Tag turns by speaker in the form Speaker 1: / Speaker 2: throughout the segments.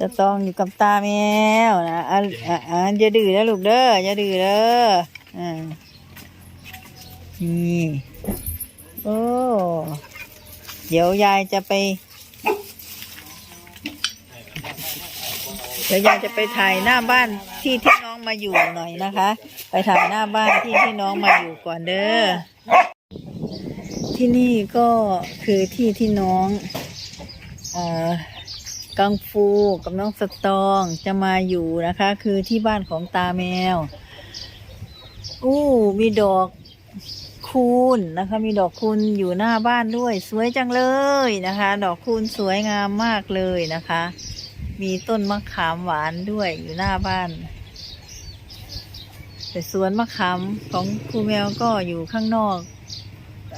Speaker 1: จะต้องอยู่กับตาแมวนะอะอะอ่อย่าดื้อนะลูกเด้ออย่าดื้อเด้ออ่านี่โอ้เดี๋ยวยายจะไป เดี๋ยวยายจะไปถ่ายหน้าบ้านที่ที่น้องมาอยู่หน่อยนะคะ ไปถ่ายหน้าบ้านที่ที่น้องมาอยู่ก่อนเด้อที่นี่ก็คือที่ที่น้อง เอ่อ กังฟูกับน้องสตองจะมาอยู่นะคะ คือที่บ้านของตาแมว อู้มีดอกคูณนะคะ มีดอกคูณอยู่หน้าบ้านด้วย สวยจังเลยนะคะ ดอกคูณสวยงามมากเลยนะคะ มีต้นมะขามหวานด้วยอยู่หน้าบ้าน แต่สวนมะขามของครูแมวก็อยู่ข้างนอก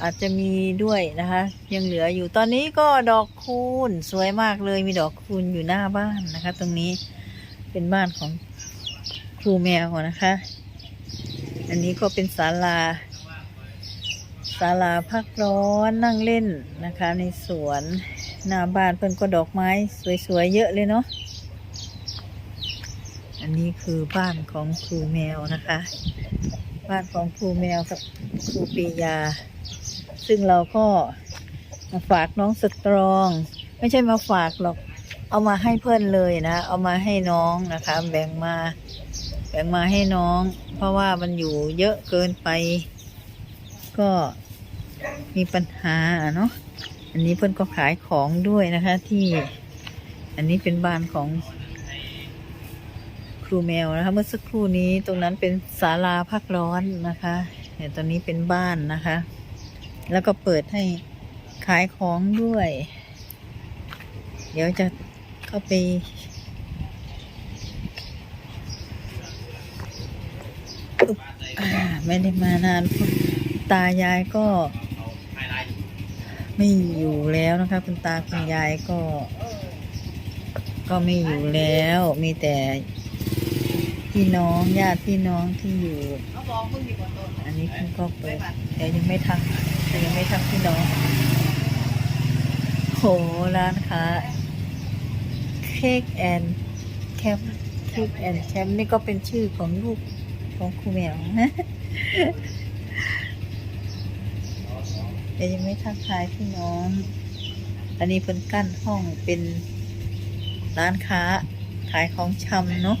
Speaker 1: อาจจะมีด้วยนะคะ ยังเหลืออยู่ตอนนี้ก็ดอกคูณสวยมากเลยมีดอกคูณอยู่หน้าบ้านนะคะ ตรงนี้เป็นบ้านของครูแมวนะคะ อันนี้ก็เป็นศาลาศาลาพักร้อนนั่งเล่นนะคะ ในสวนหน้าบ้านเพิ่นก็ดอกไม้สวยๆเยอะเลยเนาะอันนี้คือบ้านของครูแมวนะคะ บ้านของครูแมวกับครูปียา ซึ่งเราก็มาฝากน้องสตรอง ไม่ใช่มาฝากหรอก เอามาให้เพื่อนเลยนะ เอามาให้น้องนะคะ แบ่งมา แบ่งมาให้น้อง เพราะว่ามันอยู่เยอะเกินไป ก็มีปัญหาเนาะ อันนี้เพื่อนก็ขายของด้วยนะคะที่อันนี้เป็นบ้านของครูแมวนะคะ เมื่อสักครู่นี้ตรงนั้นเป็นศาลาพักร้อนนะคะแต่ตอนนี้เป็นบ้านนะคะ แล้วก็เปิดให้ขายของด้วย เดี๋ยวจะเข้าไป ไม่ได้มานาน ตายายก็ ไม่อยู่แล้วนะคะ คุณตาคุณยายก็ ก็ไม่อยู่แล้ว มีแต่พี่น้องญาติพี่น้องที่อยู่ อันนี้คุณก็เปิดแต่ยังไม่ทัก แต่ยังไม่ทักพี่น้องโหร้านค้าเค้กแอนแคมเค้กแอนแคมนี่ก็เป็นชื่อของลูกของครูแมวนะแต่ยังไม่ทักทายพี่น้อง อันนี้เพิ่นกั้นห้องเป็นร้านค้าขายของชำเนาะ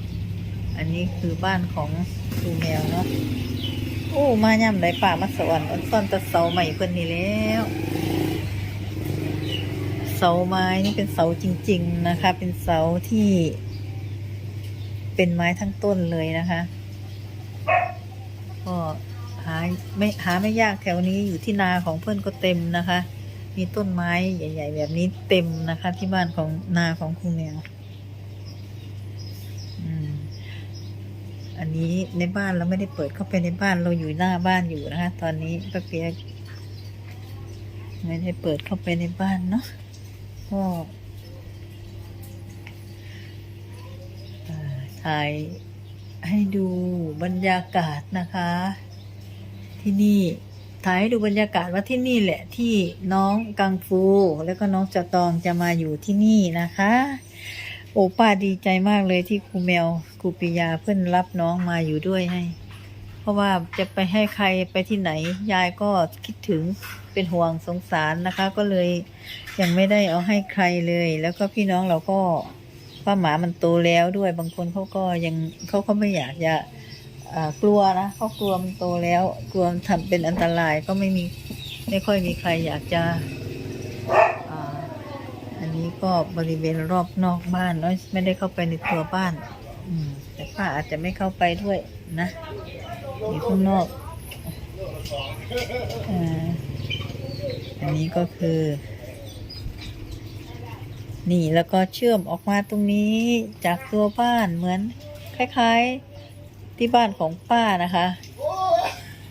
Speaker 1: อันนี้คือบ้านของครูแมวเนาะ โอ้มาย่ำได้ป่ามาสวรรค์อันซ่อนตะเสาใหม่เพิ่นนี่แล้ว เสาไม้นี่เป็นเสาจริง ๆนะคะ เป็นเสาที่ เป็นไม้ทั้งต้นเลยนะคะก็หาไม่หาไม่ยากแถวนี้อยู่ที่นาของเพื่อนก็เต็มนะคะ มีต้นไม้ใหญ่ ๆ แบบนี้เต็มนะคะ ที่บ้านของนาของครูแมวอืม อันนี้ในบ้านเราไม่ได้เปิดเข้าไปในบ้านเราอยู่หน้าบ้านอยู่นะคะ ตอนนี้ป้าเปียกไม่ได้เปิดเข้าไปในบ้านเนาะก็ถ่ายให้ดูบรรยากาศนะคะ ที่นี่ถ่ายให้ดูบรรยากาศว่าที่นี่แหละที่น้องกังฟู แล้วก็น้องจตองจะมาอยู่ที่นี่นะคะ โอป้าดีใจมากเลยที่ครูแมวครูปิยาเพื่อนรับน้องมาอยู่ด้วยให้ เพราะว่าจะไปให้ใครไปที่ไหน ยายก็คิดถึงเป็นห่วงสงสารนะคะ ก็เลยยังไม่ได้เอาให้ใครเลย แล้วก็พี่น้องเราก็ป้าหมามันโตแล้วด้วยบางคนเขาก็ยังเขาก็ไม่อยากจะกลัวนะเขากลัวมันโตแล้ว กลัวมันทำเป็นอันตรายก็ไม่มีไม่ค่อยมีใครอยากจะ นี้ก็บริเวณรอบนอกบ้านเนาะไม่ได้เข้าไปในตัวบ้าน อืม แต่ป้าอาจจะไม่เข้าไปด้วยนะอยู่ข้างนอกอ่าอันนี้ก็คือ นี่แล้วก็เชื่อมออกมาตรงนี้จากตัวบ้านเหมือนคล้าย ๆที่บ้านของป้านะคะ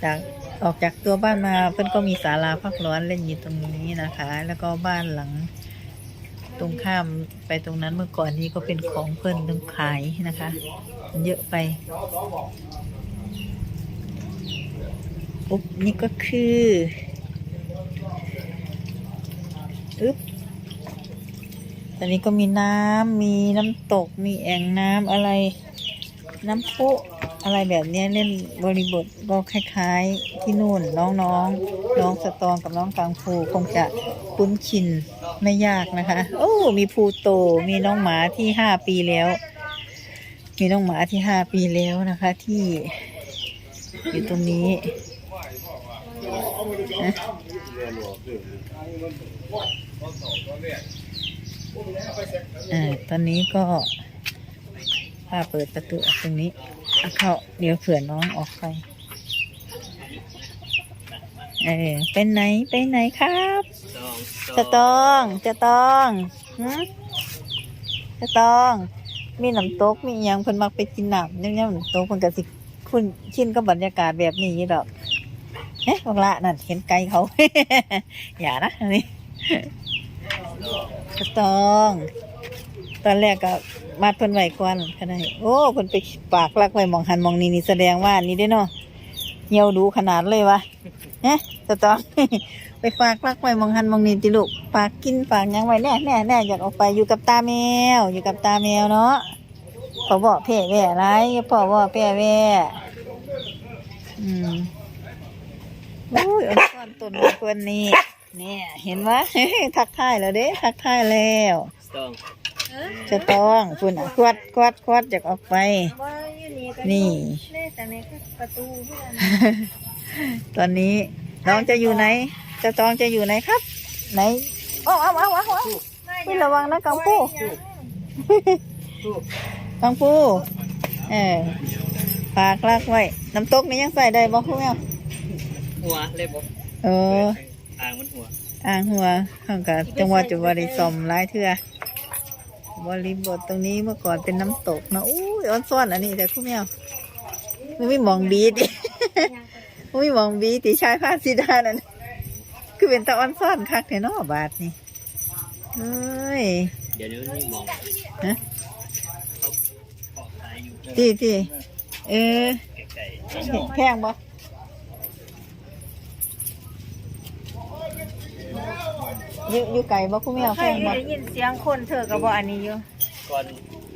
Speaker 1: จากออกจากตัวบ้านมาเพื่อนก็มีศาลาพักร้อนเล่นอยู่ตรงนี้นะคะ แล้วก็บ้านหลัง ตรงข้ามไปตรงนั้นเมื่อก่อนนี้ก็เป็นของเพื่อนต้องขายนะคะ เยอะไปปุ๊บนี่ก็คืออึ๊บตอนนี้ก็มีน้ำมีน้ำตกมีแอ่งน้ำอะไร น้ำพุ อะไรแบบนี้เล่นบริบทก็คล้าย ๆ ที่นู่นน้องๆน้องน้องสตองกับน้องกังฟูคงจะคุ้นชินไม่ยากนะคะ โอ้ มีภูโตมีน้องหมาที่ห้าปีแล้ว มีน้องหมาที่ห้าปีแล้วนะคะ ที่อยู่ตรงนี้นะอ่าตอนนี้ก็ป้าเปิดประตูออกตรงนี้ เอาเข้าเดี๋ยวเผื่อน้องออกไป เออไปไหนไปไหนครับ จะตองจะตองหืมจะตอง มีน้ำตกมีอหยังเพิ่นมักไปกินน้ำเนี่ยน้ำตกเพิ่นก็สิคุ้นชินกับบรรยากาศแบบนี้อยู่ดอกเอ๊ะบังละนั่นเห็นไกลเขา อย่านะอันนี้จะตอง ตอนแรกก็มัดเพิ่นไว้ก่อนก็ได้ โอ้เพิ่นไปปากลักไว้มองหันมองนี้นี่แสดงว่านี่ได้เนาะเหี่ยวดูขนาดเลยวะเอ๊ะจะตองไปฝากรักไว้มองหันมองนี่ติลูกฝากกินฝากยังไว้แน่แน่แน่อยากออกไปอยู่กับตาแมว อยู่กับตาแมวเนาะพอบอกเพ่แว่ไรพ่อบอกเพ่แว่อืมโอ้ยอ่อนต้นคนนี้เนี่ยเห็นไหมทักทายแล้วเด้ ทักทายแล้ว จะต้องคุณอะควัดควัดควัดอยากออกไป
Speaker 2: ว่าอยู่นี่ก็
Speaker 1: นี่
Speaker 2: เล่แต่ในประตูเพื่อน
Speaker 1: ตอนนี้น้องจะอยู่ไหนเจะตองจะอยู่ไหนครับ ไหนเอาเอาเอาเอาเอาพี่ระวังนะกังฟูกังฟูเออฝากลากไว้น้ำตกนี่ยังใส่ได้บ่คุณแม่
Speaker 3: หัวเลยบอก
Speaker 1: เออ
Speaker 3: อ่างมันหัว
Speaker 1: อ่างหัวข้างกับจังหวัดจุบริสมหลายเทื่อ บริบทตรงนี้เมื่อก่อนเป็นน้ำตกนะอู้ยอ้อนซ่อนอันนี้แต่คุณแม่มันไม่มองบีดิมันไม่มองบีติชายผ้าสีดานั่นคือเป็นตะอ้อนซ่อนคักในนอบาทนี่เฮ้ย
Speaker 3: เดี๋ยวนี้นี่มอง
Speaker 1: ฮะ
Speaker 3: เขาเกาะตายอยู่
Speaker 1: ที่ที่เออ
Speaker 3: ไกล
Speaker 1: แพงบ่ อยู่อยู่ไก่บ่คุณแม่
Speaker 2: เค
Speaker 1: แพ
Speaker 2: ย
Speaker 1: งบ่
Speaker 2: ได้ยินเสียงคนเธอกับบ่อันนี้อยู่
Speaker 3: ๆก่อน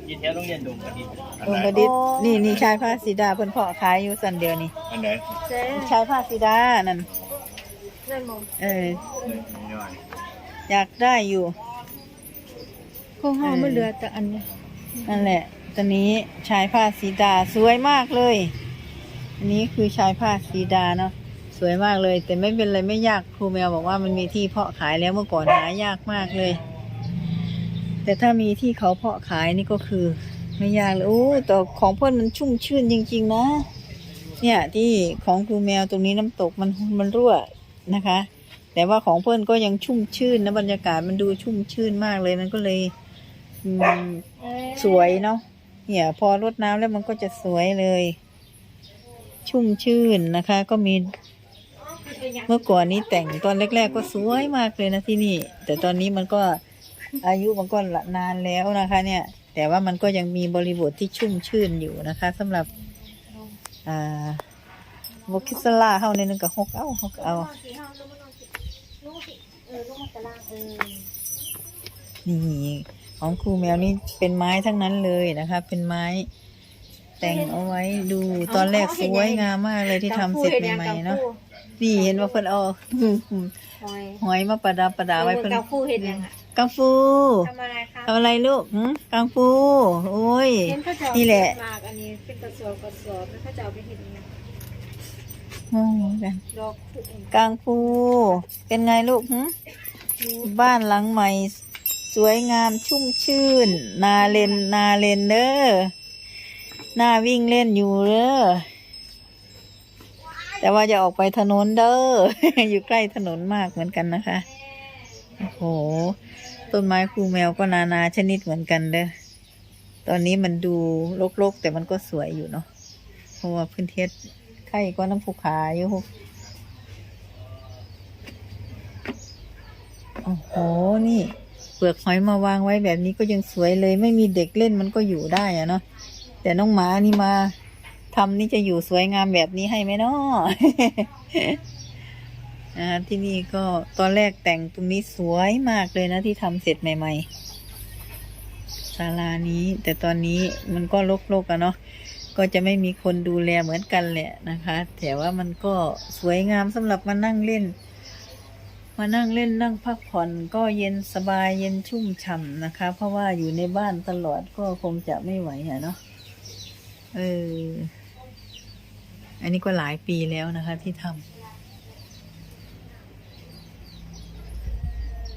Speaker 3: ยินแถวโรงเรียนดงกระดิ่ง
Speaker 1: ลงประดิษฐ์นี่นี่ชายผ้าสีดาเพิ่นเพาะขายอยู่สันเดียวนี่
Speaker 4: อันไหน
Speaker 2: เจ๊
Speaker 1: ชายผ้าสีดานั่น
Speaker 2: เล่นมอง
Speaker 1: เออ
Speaker 4: นี่หน่อย
Speaker 1: อยากได้อยู่
Speaker 2: ของเฮามันเหลือแต่อันนี้
Speaker 1: นั่นแหละตอนนี้ชายผ้าสีดาสวยมากเลย อันนี้คือชายผ้าสีดาเนาะ สวยมากเลย แต่ไม่เป็นไรไม่ยากครูแมวบอกว่ามันมีที่เพาะขายแล้วเมื่อก่อนหายากมากเลย แต่ถ้ามีที่เขาเพาะขายนี่ก็คือ ไม่ยากเลยโอ้แต่ของเพื่อนมันชุ่มชื่นจริง ๆ นะ เนี่ยที่ของครูแมวตรงนี้น้ำตกมันมันรั่วนะคะ แต่ว่าของเพื่อนก็ยังชุ่มชื่นนะบรรยากาศมันดูชุ่มชื่นมากเลยมันก็เลยสวยเนาะเนี่ยพอรดน้ำแล้วมันก็จะสวยเลย ชุ่มชื่นนะคะ ก็มี เมื่อก่อนนี้แต่งตอนแรก ๆ ก็สวยมากเลยนะที่นี่ แต่ตอนนี้มันก็อายุมันก็นานแล้วนะคะ เนี่ย แต่ว่ามันก็ยังมีบริบทที่ชุ่มชื่นอยู่นะคะสำหรับอ่าบกิสลาเฮาในนึงกับฮกเอาฮกเอา
Speaker 2: เออลูกมา
Speaker 1: นี่ของครูแมวนี่เป็นไม้ทั้งนั้นเลยนะคะ เป็นไม้แต่งเอาไว้ดูตอนแรกสวยงามมากเลยที่ทำเสร็จใหม่ๆเนาะ นี่เห็นว่าเพิ่นเอา
Speaker 2: หอย
Speaker 1: หอยมาประดับประดาไว้เพิ่น
Speaker 2: กาฟูเห็นยังอะ
Speaker 1: กังฟู
Speaker 2: ทำอะไรคะ
Speaker 1: ทำอะไรลูกหืมกังฟูโอ้ย
Speaker 2: เห็นเขาจะ
Speaker 1: นี่แหละ
Speaker 2: มากอันนี้เป็นกระสอบกระสอบแล้วเขาจะเอาไปเห็นยังไง
Speaker 1: โอ้ย
Speaker 2: ดอกขุ่น
Speaker 1: กังฟูเป็นไงลูกหืมบ้านหลังใหม่ สวยงามชุ่มชื่น นาเลนนาเลนเด้อหน้าวิ่งเล่นอยู่เด้อ แต่ว่าจะออกไปถนนเด้อ อยู่ใกล้ถนนมากเหมือนกันนะคะ โอ้โห ต้นไม้คูแมวก็นานาชนิดเหมือนกันเด้อ ตอนนี้มันดูรกๆ แต่มันก็สวยอยู่เนาะ เพราะว่าพื้นที่ใกล้ก็น้ำภูขาอยู่โอ้โห นี่เปลือกหอยมาวางไว้แบบนี้ก็ยังสวยเลย ไม่มีเด็กเล่นมันก็อยู่ได้อะเนาะ แต่น้องหมานี่มา ทำนี่จะอยู่สวยงามแบบนี้ให้ไหมเนาะที่นี่ก็ตอนแรกแต่งตรงนี้สวยมากเลยนะที่ทำเสร็จใหม่ ๆศาลานี้ แต่ตอนนี้มันก็รกๆอะเนาะก็จะไม่มีคนดูแลเหมือนกันแหละนะคะ แต่ว่ามันก็สวยงามสำหรับมานั่งเล่น มานั่งเล่นนั่งพักผ่อนก็เย็นสบายเย็นชุ่มฉ่ำนะคะ เพราะว่าอยู่ในบ้านตลอดก็คงจะไม่ไหวอะเนาะเออ อันนี้ก็หลายปีแล้วนะคะที่ทำ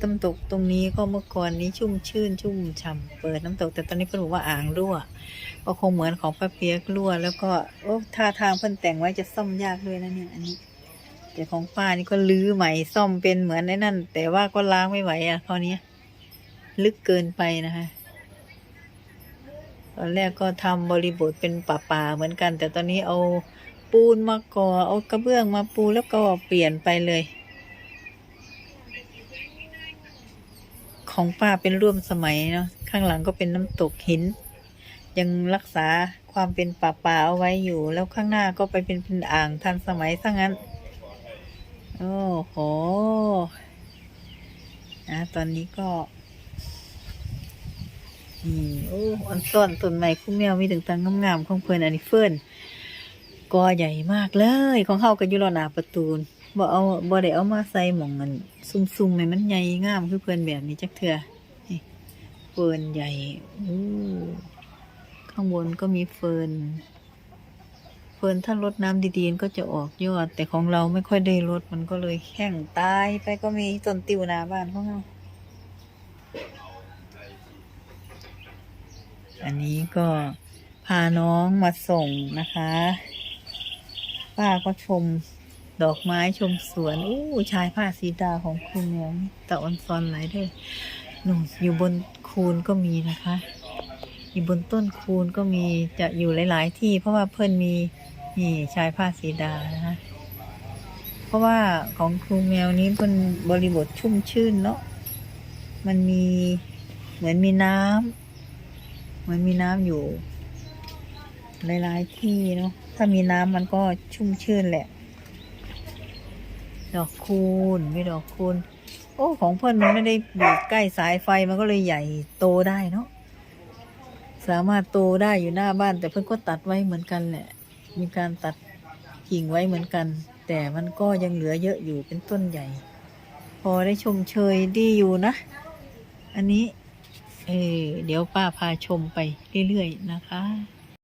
Speaker 1: น้ำตกตรงนี้ก็เมื่อก่อนนี้ชุ่มชื่น ชุ่มฉ่ำเปิดน้ำตก แต่ตอนนี้เพิ่นบอกว่าอ่างรั่ว ก็คงเหมือนของป้าเปียกรั่ว แล้วก็โอ้ท่าทางเพิ่นแต่งไว้จะซ่อมยากด้วยนะเนี่ย อันนี้แต่ของป้านี่ก็ลื้อใหม่ซ่อมเป็นเหมือนในนั่น แต่ว่าก็ล้างไม่ไหวอะคราวนี้ลึกเกินไปนะคะตอนแรกก็ทำบริบทเป็นป่าๆเหมือนกัน แต่ตอนนี้เอา ปูนมาก่อ เอากระเบื้องมาปูแล้วก็เปลี่ยนไปเลย ของป้าเป็นร่วมสมัยเนาะข้างหลังก็เป็นน้ำตกหิน ยังรักษาความเป็นป่าป่าเอาไว้อยู่ แล้วข้างหน้าก็ไปเป็นเป็นอ่างทันสมัยซะงั้น โอ้โหนะตอนนี้ก็อืมโอ้อันต้นต้นไม้คุ้มแมวมีถึงต่างงามๆของเพื่อนอันนี้เฟิร์น กอใหญ่มากเลย ของเฮาก็อยู่รอหน้าประตูบ่เอาบ่ได้เอามาใส่หม่องมันซุ่มๆให้มันใหญ่งามคือเพื่อนแบบนี้จักเทื่อนี่เฟิร์นใหญ่อู้ข้างบนก็มีเฟิร์นเฟิร์นถ้ารดน้ำดีๆก็จะออกยอด แต่ของเราไม่ค่อยได้รดมันก็เลยแห้งตายไปก็มีต้นติวนาบ้านของเราอันนี้ก็พาน้องมาส่งนะคะ ป้าก็ชมดอกไม้ชมสวนอู้ชายผ้าสีดาของคุณเนี่ยตะวันซอนไหลายเด้วยหนุ่มอยู่บนคูนก็มีนะคะ อยู่บนต้นคูนก็มีจะอยู่หลาย ๆ ที่ เพราะว่าเพื่อนมีนี่ชายผ้าสีดานะคะเพราะว่าของครูแมวนี้เป็นบริบทชุ่มชื่นเนาะมันมีเหมือนมีน้ำมันมีน้ำอยู่หลาย ๆ ที่เนาะ ถ้ามีน้ำมันก็ชุ่มชื่นแหละ ดอกคูณไม่ดอกคูณโอ้ ของเพื่อนมันไม่ได้อยู่ใกล้สายไฟมันก็เลยใหญ่โตได้เนาะสามารถโตได้อยู่หน้าบ้าน แต่เพื่อนก็ตัดไว้เหมือนกันแหละ มีการตัดกิ่งไว้เหมือนกัน แต่มันก็ยังเหลือเยอะอยู่เป็นต้นใหญ่ พอได้ชมเชยดีอยู่นะ อันนี้ เออเดี๋ยวป้าพาชมไปเรื่อยๆนะคะ